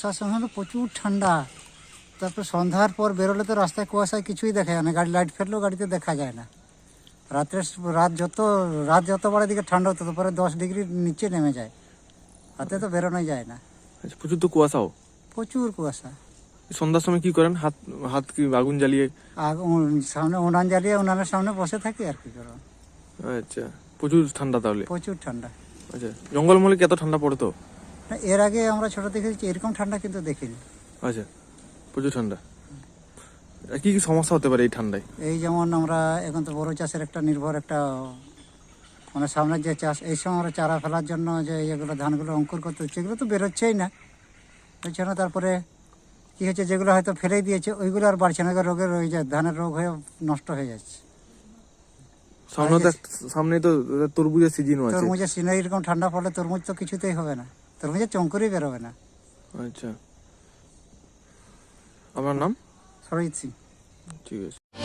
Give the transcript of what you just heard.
বর্ষার সময় তো প্রচুর ঠান্ডা। তারপর সন্ধ্যার পর বেরোলে তো রাস্তায় কুয়াশায় কিছুই দেখা যায় না। গাড়ি লাইট ফেললেও গাড়িতে দেখা যায় না। রাত্রে রাত যত রাত যত বাড়ে দিকে ঠান্ডা হতো তো পরে দশ ডিগ্রির নিচে নেমে যায়। হাতে তো বেরোনোই যায় না। আচ্ছা প্রচুর তো কুয়াশাও? প্রচুর কুয়াশা। সন্ধ্যার সময় কি করেন? হাত হাত কি আগুন জ্বালিয়ে? আর উন- সামনে উনান জ্বালিয়ে উনানের সামনে বসে থাকি আর কি করো আচ্ছা প্রচুর ঠান্ডা তাহলে? প্রচুর ঠান্ডা। আচ্ছা জঙ্গলমহলে কি এত ঠান্ডা পড়ে তো? না, এর আগে আমরা ছোট দেখেছি এরকম ঠান্ডা কিন্তু দেখিনি। আচ্ছা প্রচুর ঠান্ডা। কি কি সমস্যা হতে পারে এই ঠান্ডায়? এই যেমন আমরা এখন তো বড় চাষের একটা নির্ভর একটা মানে সামনের যে চাষ এই সময় আমরা চারা ফেলার জন্য যে এগুলো ধানগুলো অঙ্কুর করতে হচ্ছে এগুলো তো বেরোচ্ছেই না। হচ্ছে না তারপরে কি হচ্ছে যেগুলো হয়তো ফেলেই দিয়েছে ওইগুলো আর বাড়ছে না ওইগুলো রোগের ওই যে ধানের রোগ হয়ে নষ্ট হয়ে যাচ্ছে। সামনে তো তরমুজের সিজন আছে। তরমুজের সিনে এরকম ঠান্ডা পড়লে তরমুজ তো কিছুতেই হবে না। তরমুজের চঙ্করই বেরোবে না। আচ্ছা। আপনার নাম? সরজিৎ সিং। ঠিক আছে।